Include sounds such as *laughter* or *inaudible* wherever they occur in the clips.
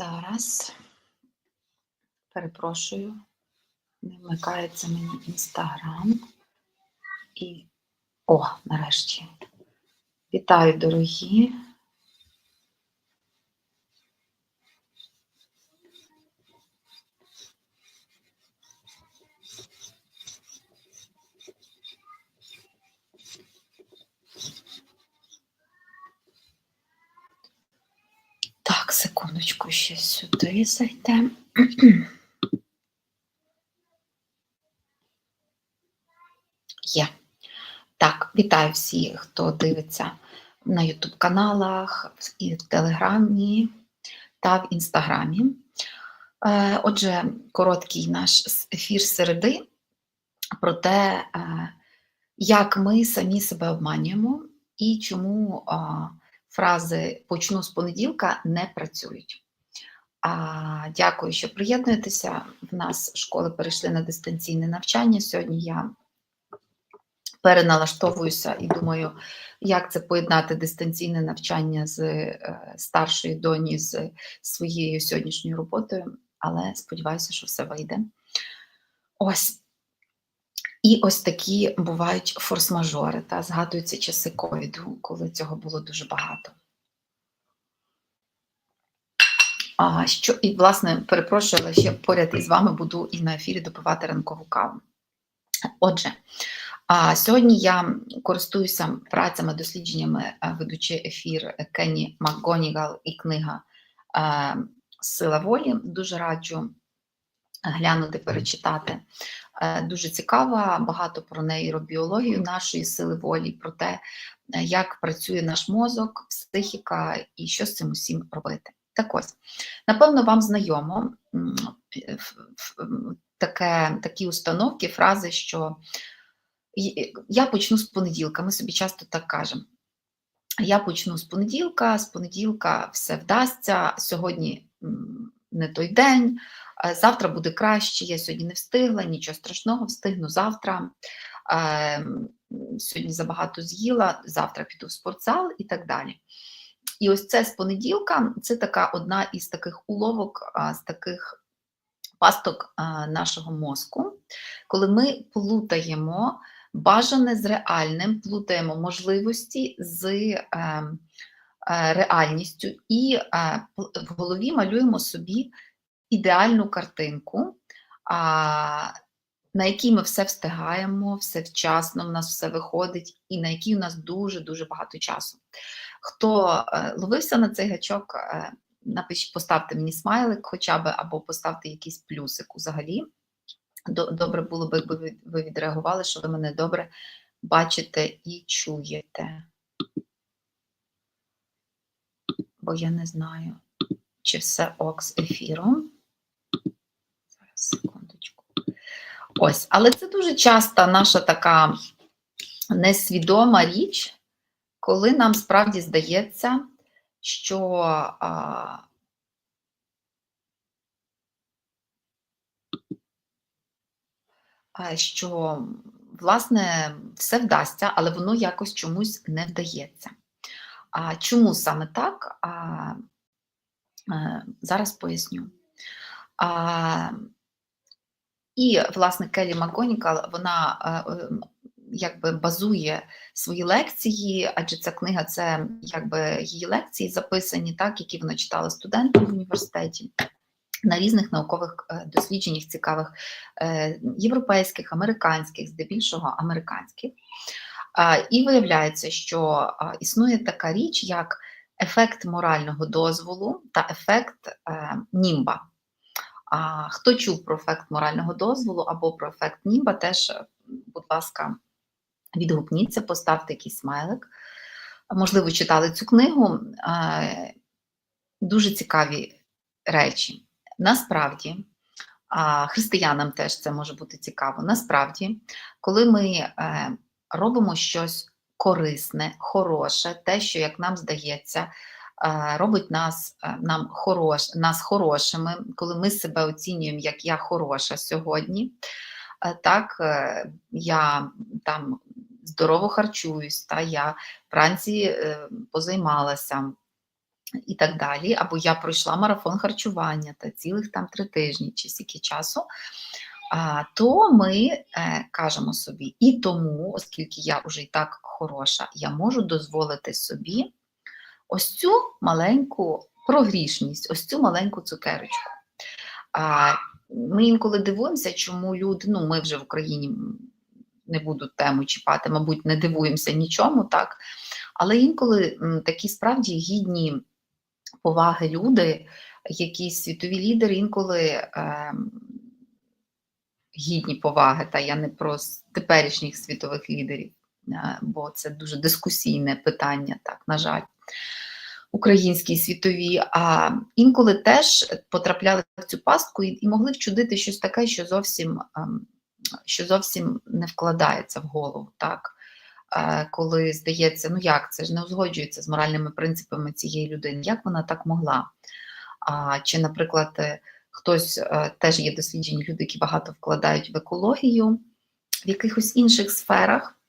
Зараз перепрошую, не вмикається мені інстаграм. І. О, нарешті. Вітаю, дорогі. Так, секундочку, ще сюди зайдемо. *clears throat* Є. Так, вітаю всіх, хто дивиться на YouTube каналах, і в Телеграмі та в Інстаграмі. Е, Отже, короткий наш ефір середи про те, е, як ми самі себе обманюємо і чому фрази почну з понеділка не працюють. А, Дякую, що приєднуєтеся. В нас школи перейшли на дистанційне навчання. Сьогодні я переналаштовуюся і думаю, як це поєднати дистанційне навчання з е, старшої доні з своєю сьогоднішньою роботою, але сподіваюся, що все вийде. Ось. І ось такі бувають форс-мажори, та згадуються часи ковіду, коли цього було дуже багато. А, що, І, власне, перепрошую, але ще поряд із вами буду і на ефірі допивати ранкову каву. Отже, а сьогодні я користуюся працями, дослідженнями, е, ведучи ефір Кенні МакГонігал і книга е, Сила волі. Дуже раджу глянути, перечитати. Е, Дуже цікава, багато про нейробіологію нашої сили волі, про те, е, як працює наш мозок, психіка і що з цим усім робити. Так ось, напевно, вам знайомо таке, такі установки, фрази, що я почну з понеділка. Ми собі часто так кажемо. Я почну з понеділка, з понеділка все вдасться. Сьогодні не той день, завтра буде краще. Я сьогодні не встигла, нічого страшного, встигну завтра. Е, Сьогодні забагато з'їла, завтра піду в спортзал і так далі. І ось це з понеділка це така одна із таких уловок, з таких пасток нашого мозку, коли ми плутаємо бажане з реальним, плутаємо можливості з е, е, реальністю і е, в голові малюємо собі ідеальну картинку, на якій ми все встигаємо, все вчасно, в нас все виходить, і на якій у нас дуже-дуже багато часу. Хто е, ловився на цей гачок, е, напишіть, поставте мені смайлик хоча б, або поставте якийсь плюсик взагалі. Добре було б, якби ви відреагували, що ви мене добре бачите і чуєте. Бо я не знаю, чи все ок з ефіром. Секундочку. Ось, але це дуже часто наша така несвідома річ, коли нам справді здається, що а, що власне все вдасться, але воно якось чомусь не вдається. А чому саме так? А, е, зараз поясню. А, і, власне, Келі Макгонікал, вона е, е, якби базує свої лекції, адже ця книга це якби її лекції записані, так, які вона читала студентам в університеті. На різних наукових е, дослідженнях цікавих е, європейських, американських, здебільшого американських. І виявляється, що існує така річ, як ефект морального дозволу та ефект німба. А, Хто чув про ефект морального дозволу або про ефект німба, теж, е, будь ласка, відгукніться, поставте якийсь смайлик. Можливо, читали цю книгу. Е, Дуже цікаві речі. Насправді, християнам теж це може бути цікаво. Насправді, коли ми е, робимо щось корисне, хороше, те, що, як нам здається, робить нас, нам хорош, нас хорошими, коли ми себе оцінюємо, як я хороша сьогодні, так, е, я там здорово харчуюсь, та, я вранці е, позаймалася, і так далі, або я пройшла марафон харчування та цілих там три тижні чи стільки часу, то ми е, кажемо собі, і тому, оскільки я вже і так хороша, я можу дозволити собі ось цю маленьку прогрішність, ось цю маленьку цукерочку. А, ми інколи дивуємося, чому люди, ну ми вже в Україні не буду тему чіпати, мабуть, не дивуємося нічому, так. Але інколи такі справді гідні поваги люди, якісь світові лідери, інколи е, гідні поваги, та я не про теперішніх світових лідерів, е, бо це дуже дискусійне питання, так, на жаль. Українські світові, а інколи теж потрапляли в цю пастку і, і могли вчудити щось таке, що зовсім, ем, що зовсім не вкладається в голову, так? Е, Коли здається, ну як це ж не узгоджується з моральними принципами цієї людини, як вона так могла? А, Чи, наприклад, е, хтось е, теж є досліджені люди, які багато вкладають в екологію, в якихось інших сферах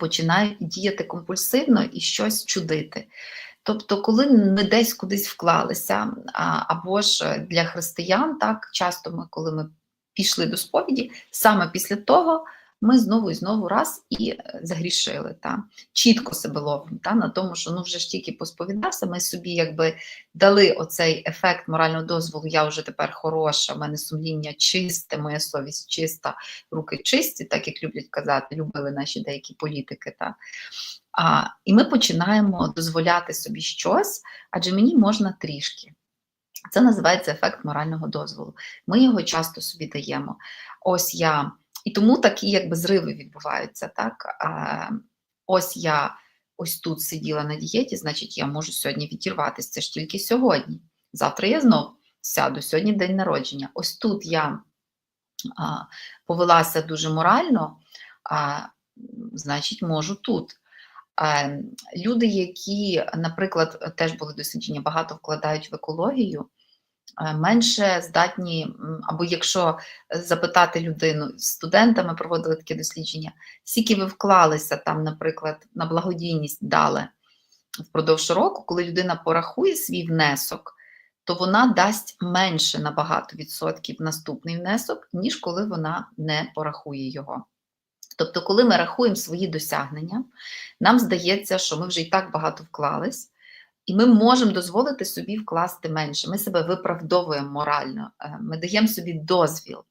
починають діяти компульсивно і щось чудити. Тобто, коли ми десь кудись вклалися, або ж е, для християн, так часто ми, коли ми пішли до сповіді, саме після того ми знову і знову раз і е, загрішили. Та? Чітко себе ловимо та? на тому, що ну вже ж тільки посповідався, ми собі якби дали оцей ефект морального дозволу, я вже тепер хороша, в мене сумління чисте, моя совість чиста, руки чисті, так як люблять казати, любили наші деякі політики. Та? А, і ми починаємо дозволяти собі щось, адже мені можна трішки. Це називається ефект морального дозволу. Ми його часто собі даємо. Ось я. І тому такі якби зриви відбуваються. Так? Ось я ось тут сиділа на дієті, значить, я можу сьогодні відірватися. Це ж тільки сьогодні. Завтра я знов сяду, сьогодні день народження. Ось тут я повелася дуже морально, а, значить, можу тут. Люди, які, наприклад, теж були дослідження, багато вкладають в екологію, менше здатні, або якщо запитати людину, з студентами проводили таке дослідження, скільки ви вклалися там, наприклад, на благодійність дали впродовж року, коли людина порахує свій внесок, то вона дасть менше набагато відсотків наступний внесок, ніж коли вона не порахує його. Тобто, коли ми рахуємо свої досягнення, нам здається, що ми вже і так багато вклались, і ми можемо дозволити собі вкласти менше. Ми себе виправдовуємо морально, е, ми даємо собі дозвіл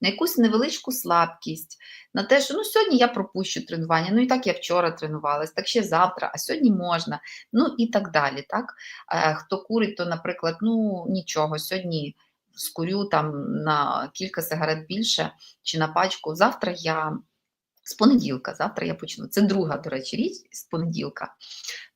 на якусь невеличку слабкість, на те, що ну сьогодні я пропущу тренування, ну і так я вчора тренувалась, так ще завтра, а сьогодні можна, ну і так далі. Так? Е, Хто курить, то, наприклад, ну нічого, сьогодні скурю там на кілька сигарет більше чи на пачку. Завтра я з понеділка, завтра я почну. Це друга, до речі, річ з понеділка.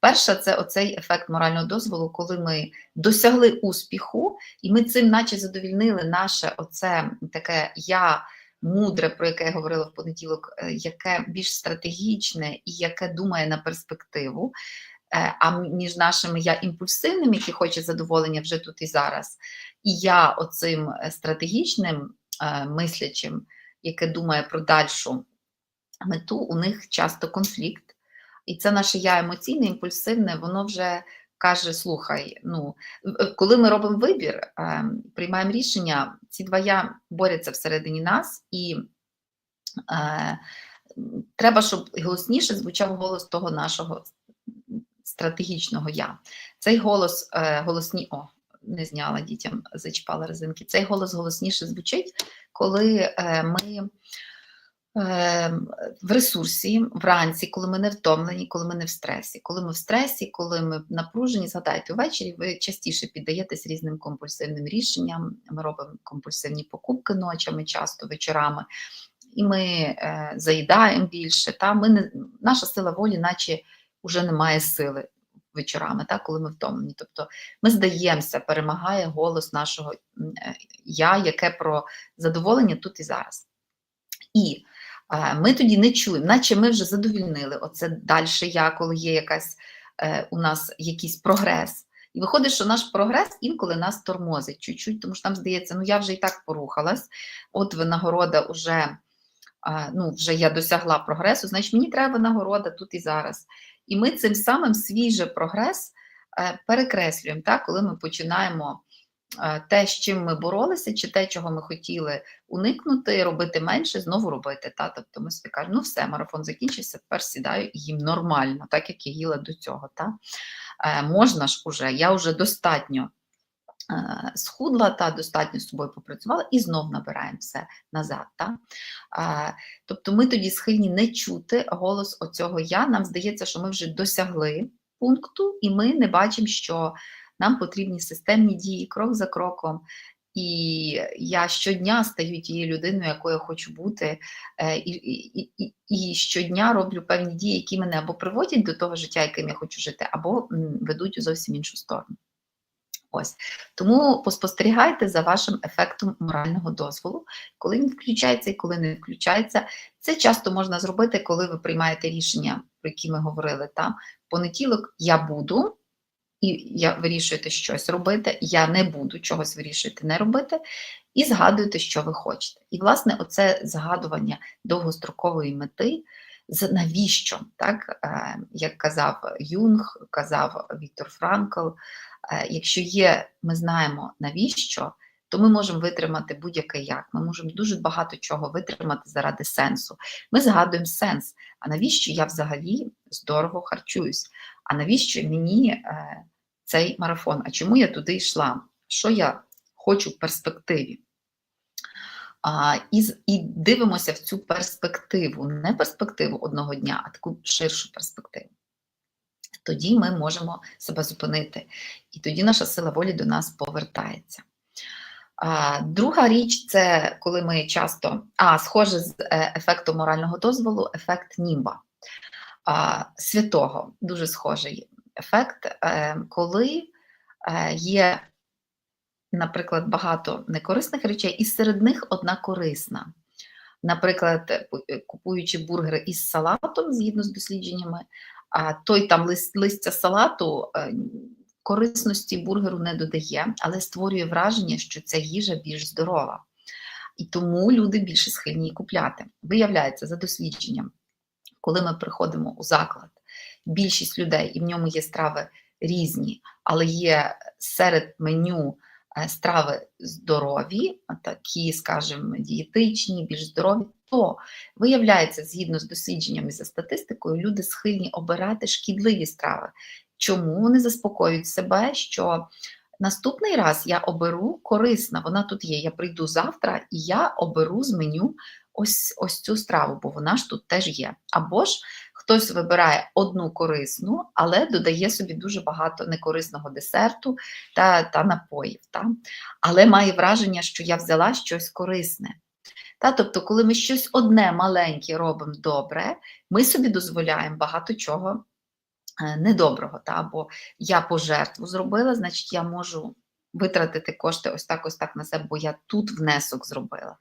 Перша це оцей ефект морального дозволу, коли ми досягли успіху, і ми цим, наче задовільнили наше оце таке я мудре, про яке я говорила в понеділок, е, яке більш стратегічне і яке думає на перспективу. Е, А між нашими я імпульсивним, який хоче задоволення вже тут і зараз, і я оцим е, стратегічним мислячим, яке думає про дальшу мету, у них часто конфлікт. І це наше я емоційне, імпульсивне, воно вже каже: слухай, ну коли ми робимо вибір, е, приймаємо рішення, ці два я борються всередині нас, і е, треба, щоб голосніше звучав голос того нашого стратегічного я. Цей голос е, голосні. О, не зняла дітям, зачіпала резинки. Цей голос голосніше звучить, коли е, ми. Е, В ресурсі вранці, коли ми не втомлені, коли ми не в стресі. Коли ми в стресі, коли ми напружені, згадайте, ввечері ви частіше піддаєтесь різним компульсивним рішенням. Ми робимо компульсивні покупки ночами, часто вечорами, і ми е, заїдаємо більше. Та? Ми не, наша сила волі, наче вже немає сили вечорами, та? коли ми втомлені. Тобто ми здаємося, перемагає голос нашого е, я, яке про задоволення тут і зараз. І ми тоді не чуємо, наче ми вже задовільнили оце далі я, коли є якась е, у нас якийсь прогрес. І виходить, що наш прогрес інколи нас тормозить чуть-чуть, тому що нам здається, ну я вже і так порухалась, от винагорода вже, е, ну, вже я досягла прогресу, значить мені треба винагорода тут і зараз. І ми цим самим свій же прогрес е, перекреслюємо, так, коли ми починаємо е, те, з чим ми боролися, чи те, чого ми хотіли уникнути, робити менше, знову робити. Та? Тобто ми собі кажемо, ну все, марафон закінчився, тепер сідаю і їм нормально, так як я їла до цього. Та? Е, можна ж уже, я вже достатньо е, схудла та достатньо з собою попрацювала і знов набираємо все назад. Та? Е, Тобто ми тоді схильні не чути голос оцього я. Нам здається, що ми вже досягли пункту, і ми не бачимо, що нам потрібні системні дії крок за кроком. І я щодня стаю тією людиною, якою я хочу бути, е, і, і, і, і щодня роблю певні дії, які мене або приводять до того життя, яким я хочу жити, або ведуть у зовсім іншу сторону. Ось тому поспостерігайте за вашим ефектом морального дозволу, коли він включається і коли не включається. Це часто можна зробити, коли ви приймаєте рішення, про які ми говорили. Там понеділок я буду, і я вирішуєте щось робити, я не буду чогось вирішувати не робити, і згадуєте, що ви хочете. І, власне, оце згадування довгострокової мети. з- Навіщо? Так? Е, Як казав Юнг, казав Віктор Франкл, е, якщо є, ми знаємо навіщо, то ми можемо витримати будь-яке як. Ми можемо дуже багато чого витримати заради сенсу. Ми згадуємо сенс. А навіщо я взагалі здорово харчуюсь? А навіщо мені е, цей марафон? А чому я туди йшла? Що я хочу в перспективі? А, і, і дивимося в цю перспективу, не перспективу одного дня, а таку ширшу перспективу. Тоді ми можемо себе зупинити, і тоді наша сила волі до нас повертається. Друга річ це коли ми часто, а схоже з е, ефектом морального дозволу, ефект німба святого, дуже схожий ефект, е, коли е, є, наприклад, багато некорисних речей, і серед них одна корисна. Наприклад, пу- купуючи бургери із салатом, згідно з дослідженнями, а той там лист, листя салату корисності бургеру не додає, але створює враження, що ця їжа більш здорова. І тому люди більше схильні її купляти. Виявляється, за дослідженням, коли ми приходимо у заклад, більшість людей, і в ньому є страви різні, але є серед меню е, страви здорові, такі, скажімо, дієтичні, більш здорові, то виявляється, згідно з дослідженнями за статистикою, люди схильні обирати шкідливі страви. Чому вони заспокоюють себе, що наступний раз я оберу корисна, вона тут є. Я прийду завтра і я оберу з меню ось, ось цю страву, бо вона ж тут теж є. Або ж хтось вибирає одну корисну, але додає собі дуже багато некорисного десерту та, та напоїв. Та? Але має враження, що я взяла щось корисне. Та, тобто, коли ми щось одне маленьке робимо добре, ми собі дозволяємо багато чого недоброго. Та? Або я пожертву зробила, значить я можу витратити кошти ось так, ось так на себе, бо я тут внесок зробила.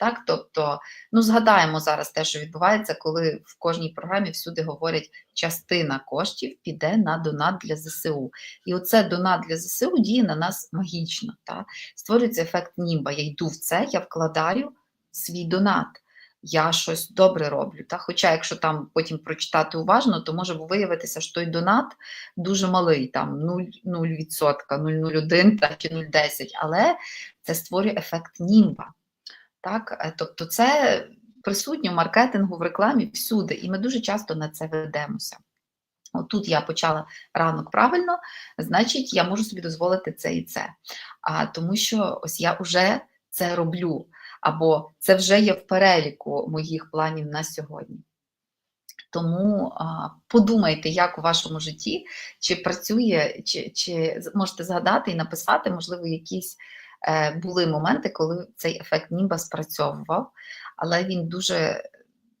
Так? Тобто, ну згадаємо зараз те, що відбувається, коли в кожній програмі всюди говорять, частина коштів піде на донат для ЗСУ. І оце донат для ЗСУ діє на нас магічно. Та? Створюється ефект німба. Я йду в це, я вкладаю свій донат. Я щось добре роблю. Та? Хоча, якщо там потім прочитати уважно, то може виявитися, що той донат дуже малий, там 0%, 0%, 0,01 та, чи 0,10, але це створює ефект німба. Так? Е, Тобто це присутнє в маркетингу, в рекламі всюди, і ми дуже часто на це ведемося. Отут я почала ранок правильно, значить, я можу собі дозволити це і це. А, тому що ось я вже це роблю, або це вже є в переліку моїх планів на сьогодні. Тому подумайте, як у вашому житті, чи працює, чи, чи можете згадати і написати, можливо, якісь е, були моменти, коли цей ефект ніба спрацьовував, але він дуже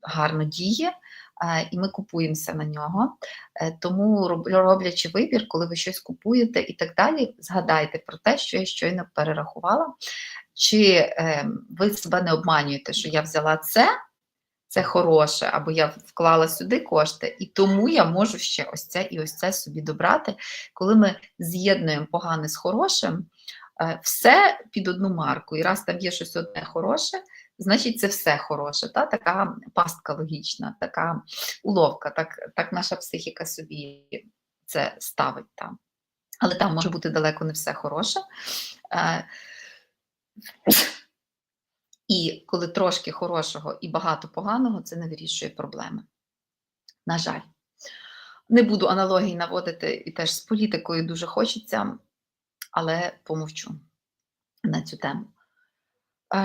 гарно діє, е, і ми купуємося на нього. Е, Тому, роблячи вибір, коли ви щось купуєте і так далі, згадайте про те, що я щойно перерахувала. Чи е, ви себе не обманюєте, що я взяла це, це хороше, або я вклала сюди кошти, і тому я можу ще ось це і ось це собі добрати. Коли ми з'єднуємо погане з хорошим, е, все під одну марку, і раз там є щось одне хороше, значить це все хороше. Та? Така пастка логічна, така уловка, так, так наша психіка собі це ставить там. Але там може бути далеко не все хороше. І коли трошки хорошого і багато поганого, це не вирішує проблеми. На жаль, не буду аналогії наводити і теж з політикою дуже хочеться, але помовчу на цю тему.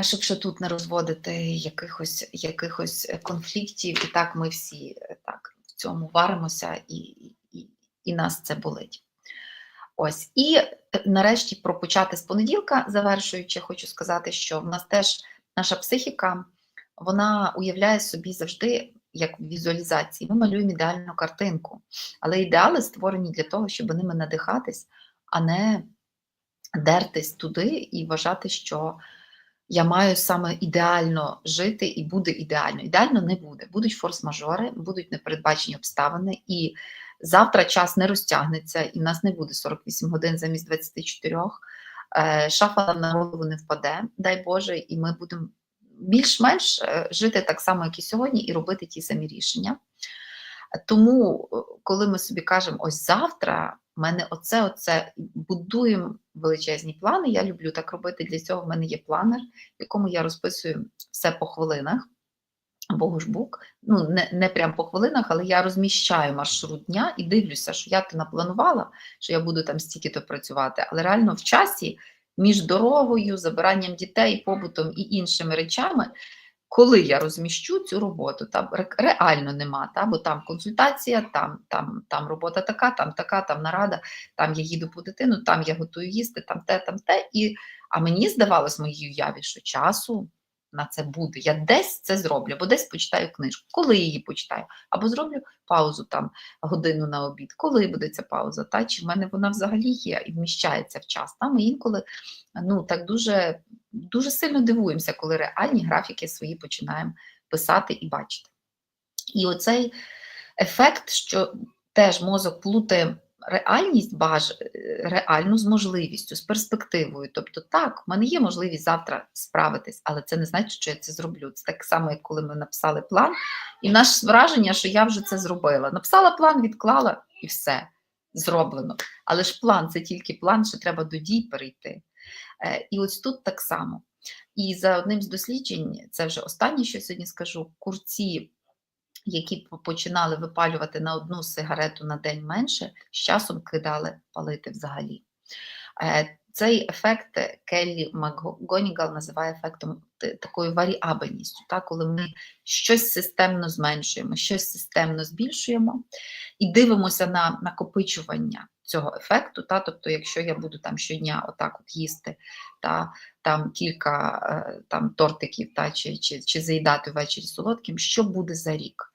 Щоб ще тут не розводити якихось, якихось конфліктів, і так ми всі е, так в цьому варимося, і, і, і нас це болить. Ось, і е, нарешті про почати з понеділка, завершуючи, хочу сказати, що в нас теж наша психіка вона уявляє собі завжди як в візуалізації. Ми малюємо ідеальну картинку, але ідеали створені для того, щоб ними надихатись, а не дертись туди і вважати, що я маю саме ідеально жити і буде ідеально. Ідеально не буде. Будуть форс-мажори, будуть непередбачені обставини, і завтра час не розтягнеться, і в нас не буде 48 годин замість 24. Е, Шафа на голову не впаде, дай Боже, і ми будемо більш-менш е, жити так само, як і сьогодні, і робити ті самі рішення. Тому, е, коли ми собі кажемо, ось завтра в мене оце, оце будуємо величезні плани. Я люблю так робити. Для цього в мене є планер, в якому я розписую все по хвилинах. Богушбук, ну не не прям по хвилинах, але я розміщаю маршрут дня і дивлюся, що я то напланувала, що я буду там стільки-то працювати, але реально в часі між дорогою, забиранням дітей, побутом і іншими речами, коли я розміщу цю роботу, там реально нема, та, бо там консультація, там там, там робота така, там така, там нарада, там я їду по дитину, там я готую їсти, там те, там те. І, А мені здавалось моїй уяві, що часу на це буде. Я десь це зроблю, або десь почитаю книжку, коли її почитаю, або зроблю паузу там годину на обід, коли буде ця пауза, та чи в мене вона взагалі є і вміщається в час. Та ми інколи ну так дуже, дуже сильно дивуємося, коли реальні графіки свої починаємо писати і бачити. І оцей ефект, що теж мозок плутає реальність баж... реальну з можливістю, з перспективою. Тобто, так, в мене є можливість завтра справитись, але це не значить, що я це зроблю. Це так само, як коли ми написали план, і наше враження, що я вже це зробила. Написала план, відклала і все зроблено. Але ж план це тільки план, що треба до дій перейти. Е, і ось тут так само. І за одним з досліджень, це вже останнє, що сьогодні скажу, курці які починали випалювати на одну сигарету на день менше, з часом кидали палити взагалі. Е, цей ефект Келлі МакГонігал називає ефектом такою варіабельністю, так? коли ми щось системно зменшуємо, щось системно збільшуємо і дивимося на накопичування цього ефекту. Та? Тобто, якщо я буду там щодня отак от їсти та там кілька е, там, тортиків та, чи, чи, чи заїдати ввечері солодким, що буде за рік?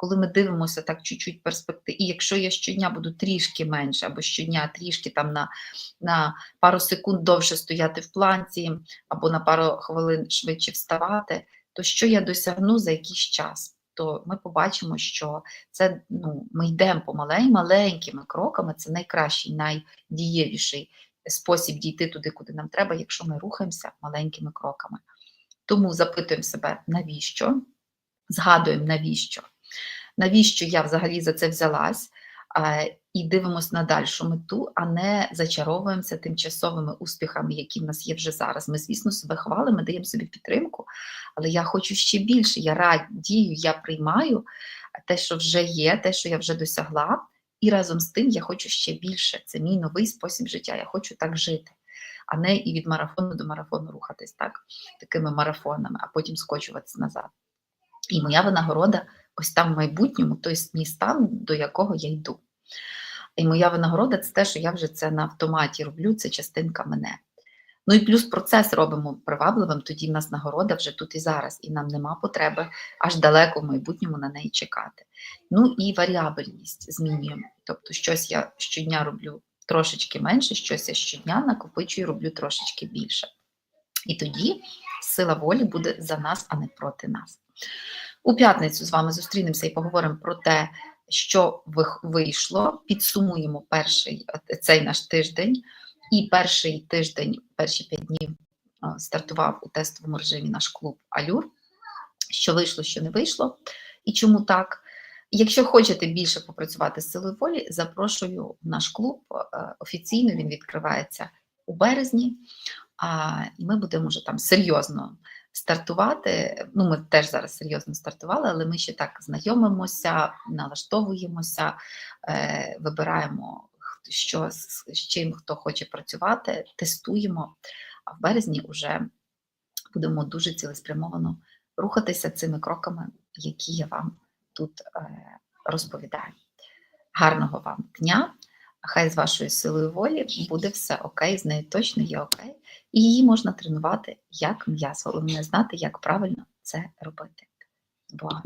Коли ми дивимося так чуть-чуть перспектив, і якщо я щодня буду трішки менше, або щодня трішки там на на пару секунд довше стояти в планці, або на пару хвилин швидше вставати, то що я досягну за якийсь час? То ми побачимо, що це ну, ми йдемо помалень, маленькими кроками, це найкращий, найдієвіший спосіб дійти туди, куди нам треба, якщо ми рухаємося маленькими кроками. Тому запитуємо себе, навіщо? Згадуємо, навіщо? Навіщо я взагалі за це взялась, і дивимося на дальшу мету, а не зачаровуємося тимчасовими успіхами, які в нас є вже зараз. Ми, звісно, себе хвалимо, даємо собі підтримку, але я хочу ще більше. Я радію, я приймаю те, що вже є, те, що я вже досягла, і разом з тим я хочу ще більше. Це мій новий спосіб життя. Я хочу так жити. А не і від марафону до марафону рухатись так, такими марафонами, а потім скочуватися назад. І моя винагорода ось там в майбутньому той мій стан, до якого я йду. І моя винагорода це те, що я вже це на автоматі роблю, це частинка мене. Ну і плюс процес робимо привабливим, тоді в нас нагорода вже тут і зараз, і нам нема потреби аж далеко в майбутньому на неї чекати. Ну і варіабельність змінюємо. Тобто, щось я щодня роблю трошечки менше, щось я щодня накопичую, роблю трошечки більше. І тоді сила волі буде за нас, а не проти нас. У п'ятницю з вами зустрінемося і поговоримо про те, що вийшло. Підсумуємо перший цей наш тиждень. І перший тиждень, перші п'ять днів стартував у тестовому режимі наш клуб Алюр. Що вийшло, що не вийшло, і чому так. Якщо хочете більше попрацювати з силою волі, запрошую в наш клуб. Е, Офіційно він відкривається у березні, і ми будемо вже там серйозно стартувати. Ну, ми теж зараз серйозно стартували, але ми ще так знайомимося, налаштовуємося, е, вибираємо, що з чим хто хоче працювати, тестуємо. А в березні вже будемо дуже цілеспрямовано рухатися цими кроками, які я вам тут е, розповідаю. Гарного вам дня! Хай з вашою силою волі буде все окей, з нею точно є окей. І її можна тренувати як м'ясо. Головне знати, як правильно це робити. Богом.